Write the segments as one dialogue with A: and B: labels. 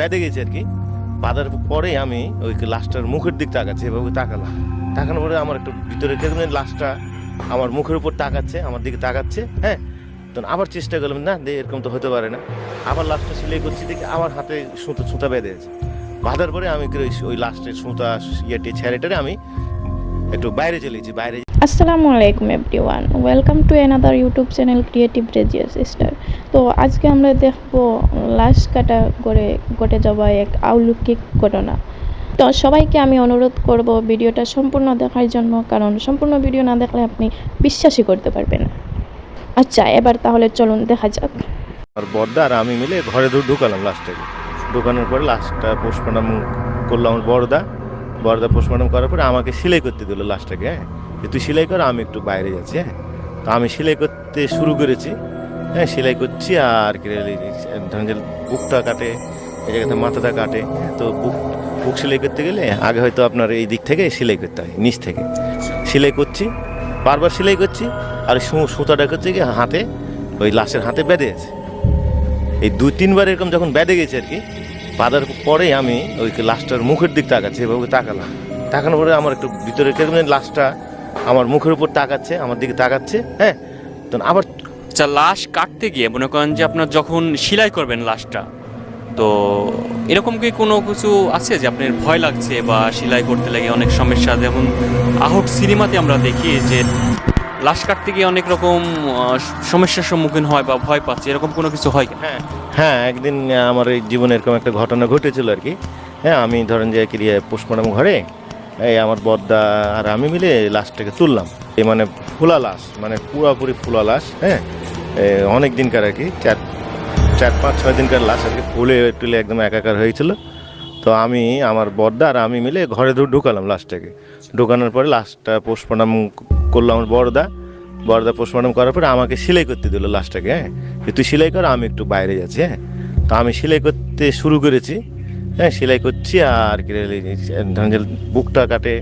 A: বেঁধে গেছে আর কি। বাঁধার পরে আমি ওই লাশটার মুখের দিক তাকাচ্ছি এভাবে তাকালাম। তাকানোর পরে আমার একটু ভিতরে কেমন লাশটা আমার মুখের উপর তাকাচ্ছে, আমার দিকে তাকাচ্ছে হ্যাঁ? তখন আবার চেষ্টা করলাম, না, দে, এরকম তো হতে পারে না। আবার লাশটা সিলাই করছি, দেখি আমার হাতে সুতো, সুতা বেঁধে আছে। বাঁধার পরে আমি ওই লাস্টের সুতা ইয়েটি ছেড়েটারে আমি একটু বাইরে চলেছি বাইরে
B: আসসালামু আলাইকুম everyone welcome to another YouTube channel creative Rezia's star তো আজকে আমরা দেখব লাশ কাটা করে ঘটে যাওয়া এক আউলৌকিক ঘটনা। তো সবাইকে আমি অনুরোধ করব ভিডিওটা সম্পূর্ণ দেখার জন্য, কারণ সম্পূর্ণ ভিডিও না দেখলে আপনি বিশ্বাসই করতে পারবেন না। আচ্ছা এবার তাহলে চলুন দেখা যাক।
A: আর বড়দা আর আমি মিলে ঘরে ঢুকালাম লাস্টটাকে ঢুকানোর পরে লাস্টটা পোস্টমর্টম করল আমার বড়দা বড়দা পোস্টমর্টম করার পরে আমাকে সেলাই করতে দিল লাস্টটাকে হ্যাঁ? তুই সেলাই কর, আমি একটু বাইরে যাচ্ছি হ্যাঁ? তো আমি সেলাই করতে শুরু করেছি। হ্যাঁ সেলাই করছি আর ধরেন যে বুকটা কাটে, এই জায়গাতে মাথাটা কাটে, তো বুক বুক সেলাই করতে গেলে আগে হয়তো আপনার এই দিক থেকে সেলাই করতে হয়, নিচ থেকে। সেলাই করছি, বারবার সেলাই করছি, আর সুতাটা করছে কি, হাতে, ওই লাশের হাতে বেঁধে আছে। এই দুই, তিনবার এরকম যখন বেঁধে গেছে আর কি, বাঁধার পরে আমি ওই লাশটার মুখের দিক তাকাচ্ছি, এভাবে তাকালাম। তাকানোর পরে আমার একটু ভিতরে কেমন লাশটা আমার মুখের উপর তাকাচ্ছে, আমার দিকে তাকাচ্ছে হ্যাঁ তখন আবার
C: আচ্ছা লাশ কাটতে গিয়ে মনে করেন যে আপনার যখন সেলাই করবেন লাশটা তো এরকম কি কোনো কিছু আছে যে আপনার ভয় লাগছে বা সেলাই করতে লাগে অনেক সমস্যা? যেমন আহট সিনেমাতে আমরা দেখি যে লাশ কাটতে গিয়ে অনেক রকম সমস্যার সম্মুখীন হয় বা ভয় পাচ্ছে। এরকম কোনো কিছু হয় কি?
A: হ্যাঁ। হ্যাঁ একদিন আমার এই জীবনে এরকম একটা ঘটনা ঘটেছিল আর কি। হ্যাঁ আমি ধরেন যে ক্রিয়া পোস্টমর্টম ঘরে এই আমার বদ্দা আর আমি মিলে লাশটাকে তুললাম। এই মানে ফুলা লাশ মানে পুরাপুরি ফুলা লাশ হ্যাঁ। অনেক দিনকার আর কি, চার চার পাঁচ, ছয় দিনকার লাশ আর কি, ফুলে টুলে একদম একাকার হয়েছিল। তো আমি, আমার বড়দা আর আমি মিলে ঘরে ঢুকালাম লাশটাকে। ঢুকানোর পরে লাশটা পোস্টমর্টম করল আমার বড়দা বড়দা পোস্টমর্টম করার পরে আমাকে সেলাই করতে দিল লাশটাকে হ্যাঁ? তুই সেলাই কর, আমি একটু বাইরে যাচ্ছি হ্যাঁ? তো আমি সেলাই করতে শুরু করেছি হ্যাঁ? সেলাই করছি আর কি বুকটা কাটে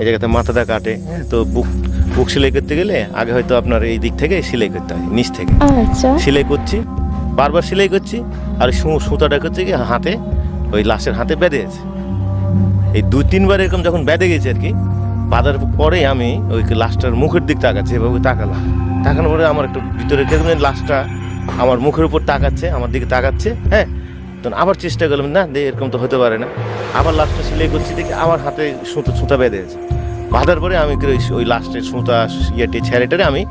A: এই জায়গাতে মাথাটা কাটে। তো বুক বুক সেলাই করতে গেলে আগে হয়তো আপনার এই দিক থেকে সেলাই করতে হয় নিচ থেকে।
B: আচ্ছা।
A: সেলাই করছি বারবার সেলাই করছি আর সুতাটা করছে কি হাতে ওই লাশের হাতে বেঁধে আছে। এই দুই তিনবার এরকম যখন বেঁধে গেছে আর কি বাঁধার পরে আমি ওই লাশটার মুখের দিক তাকাচ্ছি এভাবে তাকালাম। তাকানোর পরে আমার একটু ভিতরে কেমন লাশটা আমার মুখের উপর তাকাচ্ছে আমার দিকে তাকাচ্ছে হ্যাঁ তখন আবার চেষ্টা করলাম, না, দে, এরকম তো হতে পারে না। আবার লাশটা সেলাই করছি, দেখি আমার হাতে সুতো, সুতা বেঁধে আছে। বাঁধার পরে আমি ওই- লাস্টের সুতা, ইয়েটি, ছেড়েটারে আমি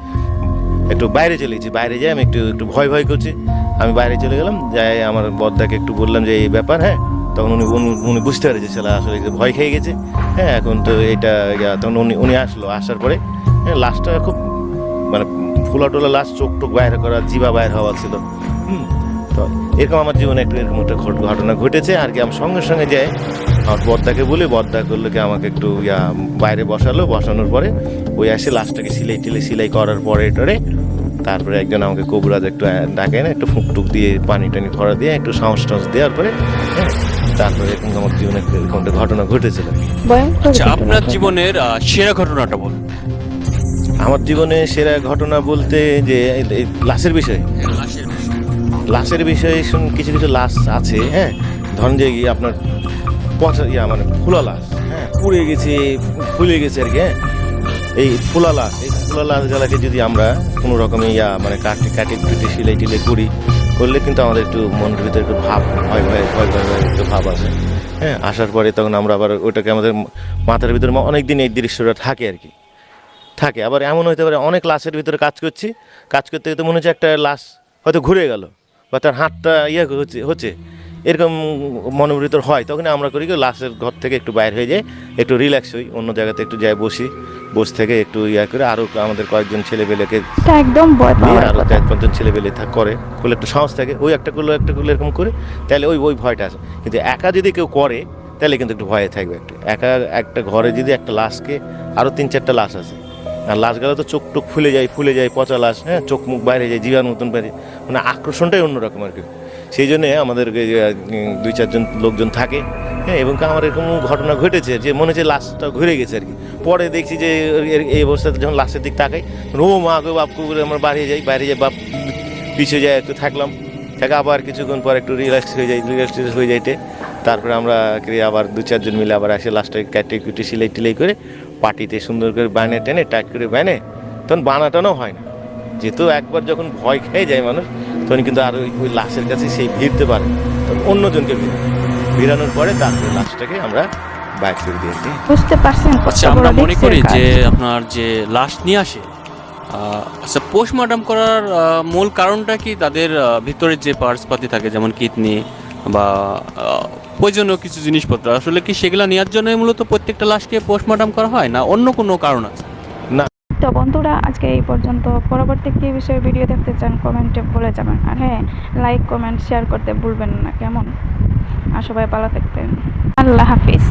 A: একটু বাইরে চলে বাইরে যাই আমি একটু একটু ভয় ভয় করছি। আমি বাইরে চলে গেলাম, যাই আমার বদ্দাকে একটু বললাম যে, এই ব্যাপার হ্যাঁ? তখন উনি, উনি- বুঝতে পেরেছে ছেলে আসলে যে ভয় খেয়ে গেছে। হ্যাঁ এখন তো এটা তখন উনি উনি আসলো। আসার পরে হ্যাঁ লাশটা খুব মানে ফুলা টোলা লাশ চোখ টোক বাইরে করা জিবা বাইর হওয়া ছিল। হুম এরকম আমার জীবনে একটু এরকম একটা ঘট- ঘটনা ঘটেছে আর কি আমি সঙ্গে সঙ্গে যাই। আমার বদ্দাকে বলে বদ্দা করল কি আমাকে একটু ইয়া বাইরে বসালো বসানোর পরে ওই আসে লাশটাকে সিলাই টিলাই সিলাই করার পরে টরে তারপরে একজন আমাকে কবুরাজ একটু ডাকে না একটু ফুক টুক দিয়ে পানি টানি ভরা দিয়ে একটু সাহস টাহস দেওয়ার পরে হ্যাঁ, তারপরে এরকম আমার জীবনে একটা এরকম একটা ঘটনা ঘটেছিল
C: আচ্ছা আপনার জীবনের সেরা ঘটনাটা বল
A: আমার জীবনে সেরা ঘটনা বলতে যে লাশের বিষয়ে। লাশের বিষয়ে কিছু কিছু লাশ আছে হ্যাঁ? ধরেন যে আপনার পচা ইয়া মানে ফুলা লাশ হ্যাঁ? পুড়ে গেছে, ফুলে গেছে আর কি হ্যাঁ? এই ফুলা লাশ, এই ফুলা লাশগুলাকে যদি আমরা কোনো রকমে ইয়া মানে কাটি কাটি কুটি সিলাই টিলাই করি, করলে কিন্তু আমাদের একটু মনের ভিতরে একটু ভাব, ভয় ভয় ভয় ভয় ভয় একটু ভাব আসে হ্যাঁ? আসার পরে তখন আমরা আবার ওটাকে আমাদের মাথার ভিতরে অনেক দিন এই দৃশ্যটা থাকে আর কি, থাকে। আবার এমন হতে পারে, অনেক লাশের ভিতরে কাজ করছি, কাজ করতে করতে মনে হচ্ছে একটা লাশ হয়তো ঘুরে গেল। বা তার হাতটা ইয়ে হচ্ছে হচ্ছে এরকম মনের ভিতর হয় তখন আমরা করি লাশের ঘর থেকে একটু বাইর হয়ে যাই একটু রিল্যাক্স হই অন্য জায়গাতে একটু যাই বসি বসে থেকে একটু ইয়া করে আরও আমাদের কয়েকজন ছেলেপেলেকে
B: একদম
A: আরও চার পাঁচজন ছেলেপেলে থাক করে করলে একটু সাহস থাকে ওই একটা করল একটা করল এরকম করে তাহলে ওই ওই ভয়টা আসে কিন্তু একা যদি কেউ করে তাহলে কিন্তু একটু ভয়ে থাকবে একটু। একা একটা ঘরে যদি একটা লাশকে আরও তিন চারটা লাশ আছে আর লাশগুলো তো চোখ টোক ফুলে যায় ফুলে যায়, পচা লাশ হ্যাঁ চোখ মুখ বাইরে যায়, জীবাণু মতন বাইরে মানে আকর্ষণটাই অন্যরকম আর কি। সেই জন্যে আমাদের দুই চারজন লোকজন থাকে হ্যাঁ এবং আমার এরকম ঘটনা ঘটেছে যে মনে হচ্ছে লাশটা ঘুরে গেছে আর কি। পরে দেখছি যে এই অবস্থাতে যখন লাশের দিক তাকাই ও মা গো, বাপ করে আমরা বাইরে যাই বাইরে যাই, বাপ পিছিয়ে যায়, একটু থাকলাম। থেকে আবার কিছুক্ষণ পর একটু রিল্যাক্স হয়ে যাই রিল্যাক্স হয়ে যাইতে। তারপরে আমরা কি আবার দু চারজন মিলে আবার আসে লাস্টে কেটে কুটে, সিলাই টিলাই করে পাটিতে সুন্দর করে বানে টেনে টাইট করে বানে তখন বানাটানো হয় না। যেহেতু একবার যখন ভয় খেয়ে যায় মানুষ তখন কিন্তু আর ওই ওই লাশের কাছে সেই ভিড়তে পারে। তখন অন্যজনকে ভিড় ভিড়ানোর পরে তারপরে লাশটাকে আমরা বাইক করে দিয়ে দিই।
D: বুঝতে পারছেন
C: আচ্ছা আমরা মনে করি যে আপনার যে লাশ নিয়ে আসে আচ্ছা পোস্টমর্টম করার মূল কারণটা কি? তাদের ভিতরে যে পার্টসপাতি থাকে যেমন কিডনি বা প্রয়োজনীয় কিছু জিনিসপত্র। আসলে কি সেগুলো নেওয়ার জন্য মূলত প্রত্যেকটা লাশকে পোস্টমর্টম করা হয় না অন্য কোনো কারণ আছে?
D: তো বন্ধুরা আজকে এই পর্যন্ত। পরবর্তী কী বিষয়ে ভিডিও দেখতে চান কমেন্টে বলে যাবেন। আর হ্যাঁ লাইক কমেন্ট শেয়ার করতে ভুলবেন না কেমন? আর সবাই ভালো থাকবেন। আল্লাহ হাফিজ।